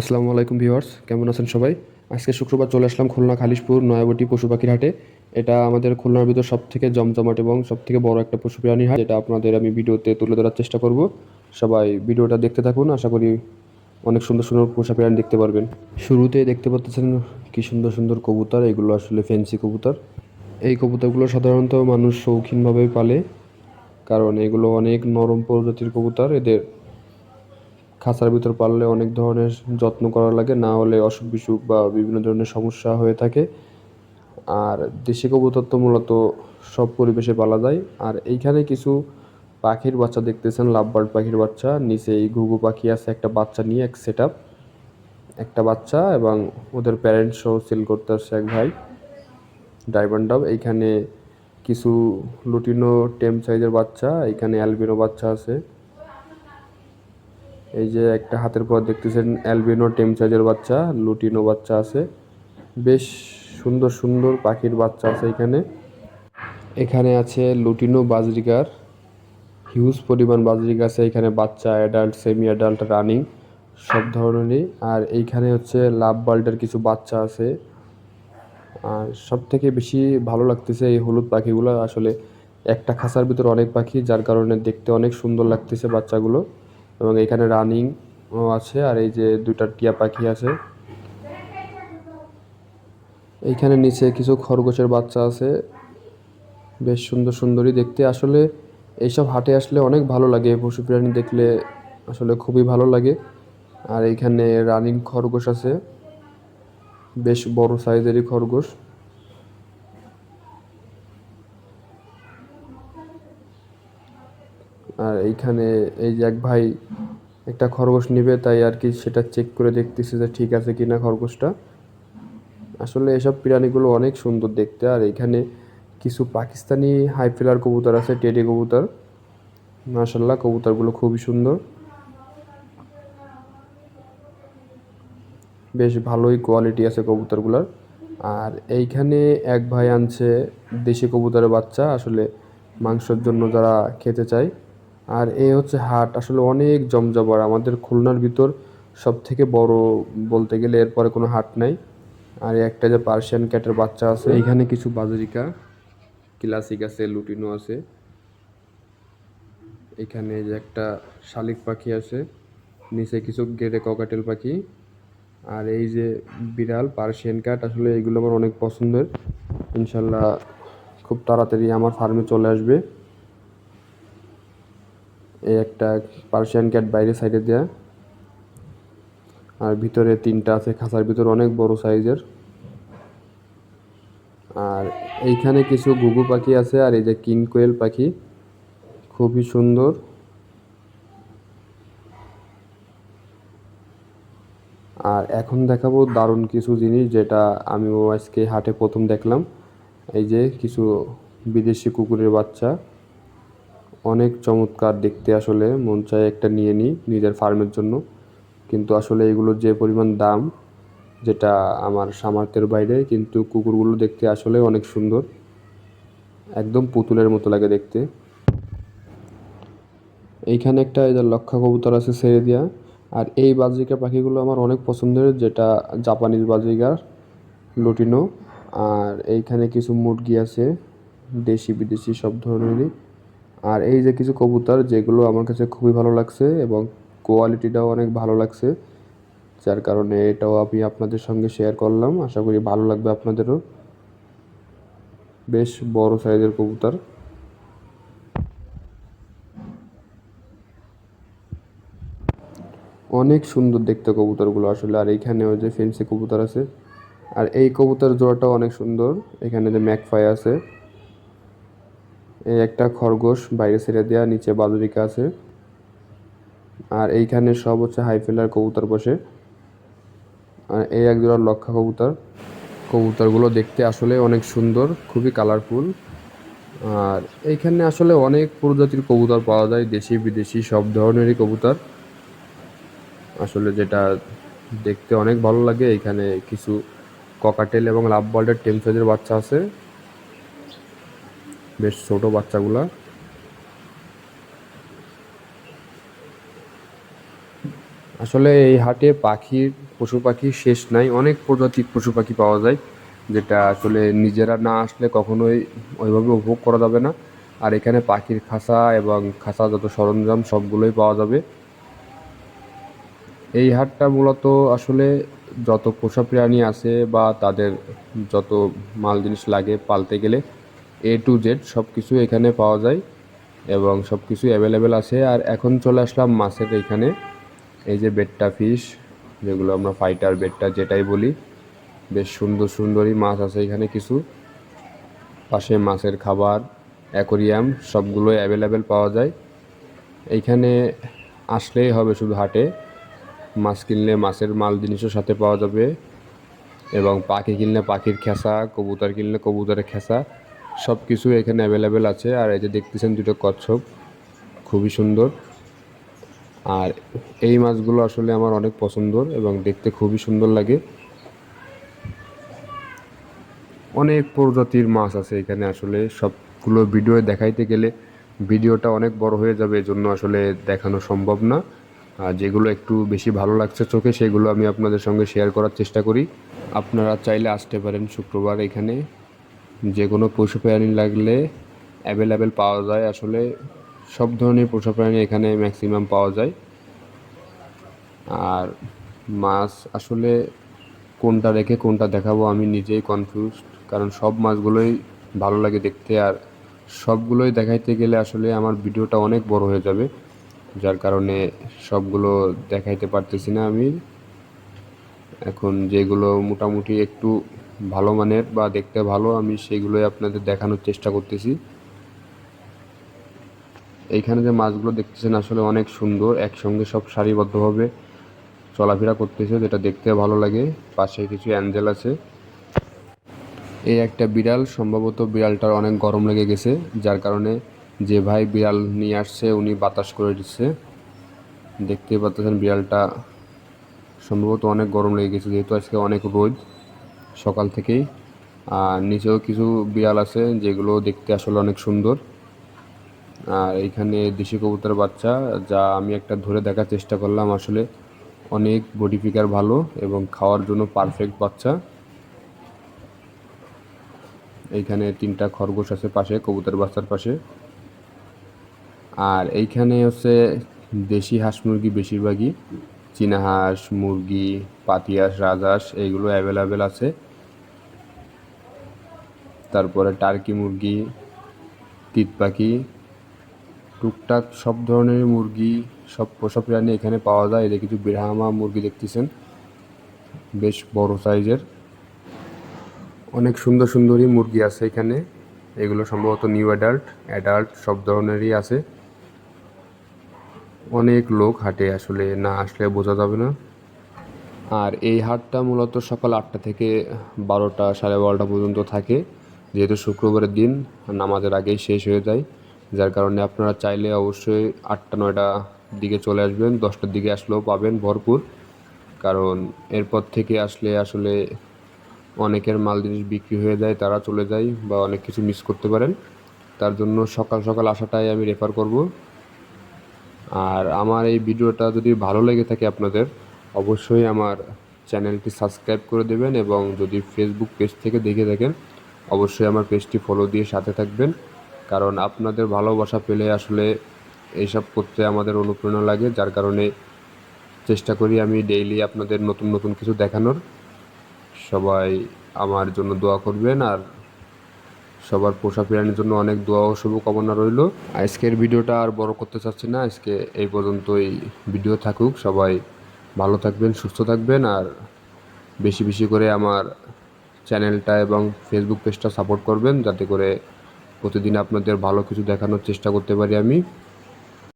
আসসালামু আলাইকুম ভিউয়ার্স, কেমন আছেন সবাই? আজকে শুক্রবার চলে আসলাম খুলনা খালিশপুর নয়াবটি পশু পাখির হাটে। এটা আমাদের খুলনার ভিতর সব থেকে জমজমাট এবং সব থেকে বড় একটা পশু প্রাণী হাট, যেটা আপনাদের আমি ভিডিওতে তুলে ধরার চেষ্টা করব। সবাই ভিডিওটা দেখতে থাকুন, আশা করি অনেক সুন্দর সুন্দর পোষা প্রাণী দেখতে পারবেন। শুরুতে দেখতে পাচ্ছেন কি সুন্দর সুন্দর কবুতর, এগুলো আসলে ফ্যান্সি কবুতর। এই কবুতরগুলো সাধারণত মানুষ শৌখিনভাবে পালে, কারণ এগুলো অনেক নরম প্রজাতির কবুতর, এদের খাঁচার ভিতর পাললে অনেক ধরনের যত্ন করা লাগে, না হলে অসুখ বিসুখ বা বিভিন্ন ধরনের সমস্যা হয়ে থাকে। আর দেশি কবুতর তো মূলত সব পরিবেশে পালা যায়। আর এইখানে কিছু পাখির বাচ্চা দেখতেছেন, লাভবার্ড পাখির বাচ্চা। নিচে এই ঘুঘু পাখি আছে, একটা বাচ্চা নিয়ে, এক সেট একটা বাচ্চা এবং ওদের প্যারেন্টস সহ সেল করতে আসছে এক ভাই ডাইভান ডাব এইখানে কিছু লুটিনো, টেম সাইজের বাচ্চা এখানে অ্যালবিনো বাচ্চা আছে। এই যে একটা হাতের পর দেখতেছেন অ্যালবিনো টেমচাজের বাচ্চা, লুটিনো বাচ্চা আছে। বেশ সুন্দর সুন্দর পাখির বাচ্চা আছে এখানে। এখানে আছে লুটিনো বাজরিকার হিউজ পরিমাণ বাজরিকা আছে এখানে, বাচ্চা অ্যাডাল্ট সেমি অ্যাডাল্ট রানিং সব ধরনেরই। আর এইখানে হচ্ছে লাভ বাল্টের কিছু বাচ্চা আছে। আর সব থেকে বেশি ভালো লাগতেছে এই হলুদ পাখিগুলো। আসলে একটা খাঁচার ভিতর অনেক পাখি, যার কারণে দেখতে অনেক সুন্দর লাগতেছে বাচ্চাগুলো। এবং এখানে রানিং আছে, আর এই যে দুইটা টিয়া পাখি আছে। এইখানে নিচে কিছু খরগোশের বাচ্চা আছে। বেশ সুন্দর সুন্দরই দেখতে। আসলে এইসব হাটে আসলে অনেক ভালো লাগে, পশু প্রাণী দেখলে আসলে খুবই ভালো লাগে। আর এইখানে রানিং খরগোশ আছে। বেশ বড় সাইজেরই খরগোশ। আর এইখানে এই যে এক ভাই একটা খরগোশ নেবে, তাই আর কি সেটা চেক করে দেখতেছে যে ঠিক আছে কি না খরগোশটা। আসলে এসব প্রাণীগুলো অনেক সুন্দর দেখতে, আর এখানে কিছু পাকিস্তানি হাইফিলার কবুতর আছে, টেডি কবুতর। মাশাল্লাহ কবুতরগুলো খুবই সুন্দর। বেশ ভালোই কোয়ালিটি আছে কবুতরগুলোর। আর এইখানে এক ভাই আনছে দেশি কবুতরের বাচ্চা, আসলে মাংসের জন্য যারা খেতে চায়। আর এ হচ্ছে হাট। আসলে অনেক জমজমার আমাদের খুলনার ভিতর সব থেকে বড় বলতে গেলে এরপরে কোনো হাট নাই। আর একটা যে পার্সিয়ান ক্যাটের বাচ্চা আছে, এইখানে কিছু বাজারিকা, ক্লাসিক আছে, লুটিনো আছে। এখানে যে একটা শালিক পাখি আছে, নিচে কিছু গেড়ে ককাটেল পাখি। আর এই যে বিড়াল, পার্সিয়ান ক্যাট, আসলে এইগুলো আমার অনেক পছন্দের। ইনশাল্লাহ খুব তাড়াতাড়ি আমার ফার্মে চলে আসবে। এই একটা পার্সিয়ান ক্যাট বাইরে সাইডে দেয়া। আর ভিতরে তিনটা আছে, খাঁচার ভিতর অনেক বড় সাইজের। আর এইখানে কিছু ঘুঘু পাখি আছে, আর এই যে কিং কোয়েল পাখি, খুবই সুন্দর। আর এখন দেখাবো দারুণ কিছু জিনিস যেটা আমিও আজকে হাটে প্রথম দেখলাম। এই যে কিছু বিদেশি কুকুরের বাচ্চা। অনেক চমৎকার দেখতে আসলে। মন চায় একটা নিয়ে নিই নিজের ফার্মের জন্য। কিন্তু আসলে এগুলোর যে পরিমাণ দাম, যেটা আমার সামর্থ্যের বাইরে, কিন্তু কুকুরগুলো দেখতে আসলে অনেক সুন্দর। একদম পুতুলের মতো লাগে দেখতে। এইখানে একটা এদের যে লক্ষা কবুতর আছে ছেড়ে দেওয়া আর এই বাজরিকা পাখিগুলো আমার অনেক পছন্দের, যেটা জাপানিজ বাজরিকার লুটিনো। আর এইখানে কিছু মুরগি আছে দেশি বিদেশি সব ধরনেরই। আর এই যে কিছু কবুতর যেগুলো আমার কাছে খুবই ভালো লাগছে এবং কোয়ালিটিটাও অনেক ভালো লাগছে, যার কারণে এটাও আমি আপনাদের সঙ্গে শেয়ার করলাম। আশা করি ভালো লাগবে আপনাদেরও। বেশ বড় সাইজের কবুতর। অনেক সুন্দর দেখতে কবুতরগুলো আসলে, আর এইখানেও যে ফেন্সি কবুতর আছে। আর এই কবুতর জোড়াটাও অনেক সুন্দর, এখানে যে ম্যাকফাই আছে। এই একটা খরগোশ বাইরে ছেড়ে দেওয়া নিচে বাদুরিকা আছে। আর এইখানে সব হচ্ছে হাইফেলার কবুতর বসে। আর এই এক জোড়া লক্ষা কবুতর। কবুতরগুলো দেখতে আসলে অনেক সুন্দর, খুবই কালারফুল আর এইখানে আসলে অনেক প্রজাতির কবুতর পাওয়া যায়, দেশি, বিদেশি, সব ধরনেরই কবুতর। আসলে যেটা দেখতে অনেক ভালো লাগে এখানে কিছু ককাটেল এবং লাভ বাল্টের টেমসাইজের বাচ্চা আছে। বেশ ছোট বাচ্চাগুলা। আসলে এই হাটে পাখির পশু পাখি শেষ নাই। অনেক প্রজাতির পশু পাখি পাওয়া যায়, যেটা আসলে নিজেরা না আসলে কখনোই ওইভাবে উপভোগ করা যাবে না। আর এখানে পাখির খাঁচা এবং খাঁচা যত সরঞ্জাম, সবগুলোই পাওয়া যাবে। এই হাটটা মূলত আসলে যত পোষা প্রাণী আছে বা তাদের যত মাল জিনিস লাগে পালতে গেলে এ টু জেড সব কিছু এখানে পাওয়া যায় এবং সব কিছু অ্যাভেলেবেল আছে। আর এখন চলে আসলাম মাছের এইখানে এই যে বেটটা ফিশ যেগুলো আমরা ফাইটার বেটটা যেটাই বলি, বেশ সুন্দর সুন্দরই মাছ আছে এখানে কিছু। পাশে মাছের খাবার অ্যাকোরিয়াম সবগুলোই অ্যাভেলেবেল পাওয়া যায়। এইখানে আসলেই হবে শুধু হাটে। মাছ কিনলে মাছের মাল জিনিসও সাথে পাওয়া যাবে। এবং পাখি কিনলে পাখির খেসা, কবুতর কিনলে কবুতরের খেসা। সব কিছু এখানে অ্যাভেলেবেল আছে। আর এই যে দেখতেছেন দুটো কচ্ছপ, খুবই সুন্দর। আর এই মাছগুলো আসলে আমার অনেক পছন্দর এবং দেখতে খুবই সুন্দর লাগে। অনেক প্রজাতির মাছ আছে এখানে আসলে। সবগুলো ভিডিও দেখাইতে গেলে ভিডিওটা অনেক বড় হয়ে যাবে, এজন্য আসলে দেখানো সম্ভব না। আর যেগুলো একটু বেশি ভালো লাগছে চোখে, সেগুলো আমি আপনাদের সঙ্গে শেয়ার করার চেষ্টা করি। আপনারা চাইলে আসতে পারেন শুক্রবার এখানে। যে কোনো পশু প্রাণী লাগলে অ্যাভেলেবেল পাওয়া যায়। আসলে সব ধরনের পশু প্রাণী এখানে ম্যাক্সিমাম পাওয়া যায়। আর মাছ আসলে কোনটা রেখে কোনটা দেখাবো আমি নিজেই কনফিউজ কারণ সব মাছগুলোই ভালো লাগে দেখতে। আর সবগুলোই দেখাইতে গেলে আসলে আমার ভিডিওটা অনেক বড় হয়ে যাবে, যার কারণে সবগুলো দেখাইতে পারতেছি না আমি। এখন যেগুলো মোটামুটি একটু ভালো মানের বা দেখতে ভালো, আমি সেগুলোই আপনাদের দেখানোর চেষ্টা করতেছি। এইখানে যে মাছগুলো দেখতেছেন আসলে অনেক সুন্দর, একসঙ্গে সব সারিবদ্ধভাবে চলাফেরা করতেছে, যেটা দেখতে ভালো লাগে। পাশে কিছু অ্যাঞ্জেল আছে। এই একটা বিড়াল, সম্ভবত বিড়ালটার অনেক গরম লেগে গেছে, যার কারণে যে ভাই বিড়াল নিয়ে আসছে, উনি বাতাস করে দিচ্ছে। দেখতে পাচ্ছেন বিড়ালটা, সম্ভবত অনেক গরম লেগে গেছে, যেহেতু আজকে অনেক রোদ। সকাল থেকেই। আর নিচেও কিছু বিড়াল আছে যেগুলো দেখতে আসলে অনেক সুন্দর। আর এইখানে দেশি কবুতর বাচ্চা, যা আমি একটা ধরে দেখার চেষ্টা করলাম, আসলে অনেক বডি ফিগার ভালো এবং খাওয়ার জন্য পারফেক্ট বাচ্চা। এইখানে তিনটা খরগোশ আছে পাশে কবুতর বাচ্চার পাশে। আর এইখানে হচ্ছে দেশি হাঁস মুরগি বেশিরভাগই। চীনা হাঁস, মুরগি, পাতি হাঁস, রাজহাঁস, এইগুলো অ্যাভেলেবেল আছে। তারপরে টার্কি মুরগি তিত পাখি টুকটাক সব ধরনের মুরগি, সব পোষা প্রাণী এখানে পাওয়া যায়। এদের কিছু ব্রাহ্মা মুরগি দেখতেছেন। বেশ বড় সাইজের। অনেক সুন্দর সুন্দরই মুরগি আছে এখানে। এগুলো সম্ভবত নিউ অ্যাডাল্ট অ্যাডাল্ট সব ধরনেরই আছে। অনেক লোক হাটে আসলে, না আসলে বোঝা যাবে না। আর এই হাটটা মূলত সকাল আটটা থেকে বারোটা সাড়ে বারোটা পর্যন্ত থাকে। যেহেতু শুক্রবারের দিন নামাজের আগেই শেষ হয়ে যায়, যার কারণে আপনারা চাইলে অবশ্যই আটটা, নয়টা দিকে চলে আসবেন, দশটার দিকে আসলেও পাবেন ভরপুর। কারণ এরপর থেকে আসলে আসলে অনেকের মাল জিনিস বিক্রি হয়ে যায়, তারা চলে যায় বা অনেক কিছু মিস করতে পারেন। তার জন্য সকাল সকাল আসাটাই আমি রেফার করব। আর আমার এই ভিডিওটা যদি ভালো লেগে থাকে আপনাদের, অবশ্যই আমার চ্যানেলটি সাবস্ক্রাইব করে দেবেন এবং যদি ফেসবুক পেজ থেকে দেখে থাকেন অবশ্যই আমার পেজটি ফলো দিয়ে সাথে থাকবেন। কারণ আপনাদের ভালোবাসা পেলে আসলে এইসব করতে আমাদের অনুপ্রেরণা লাগে, যার কারণে চেষ্টা করি আমি ডেইলি আপনাদের নতুন নতুন কিছু দেখানোর। সবাই আমার জন্য দোয়া করবেন আর সবার পোষা প্রাণীর জন্য অনেক দোয়া ও শুভকামনা রইল। আজকের ভিডিওটা আর বড় করতে চাচ্ছি না, আজকে এই পর্যন্তই ভিডিও থাকুক। সবাই ভালো থাকবেন, সুস্থ থাকবেন আর বেশি বেশি করে আমার চ্যানেলটা এবং ফেসবুক পেজটা সাপোর্ট করবেন, যাতে করে প্রতিদিন আপনাদের ভালো কিছু দেখানোর চেষ্টা করতে পারি আমি।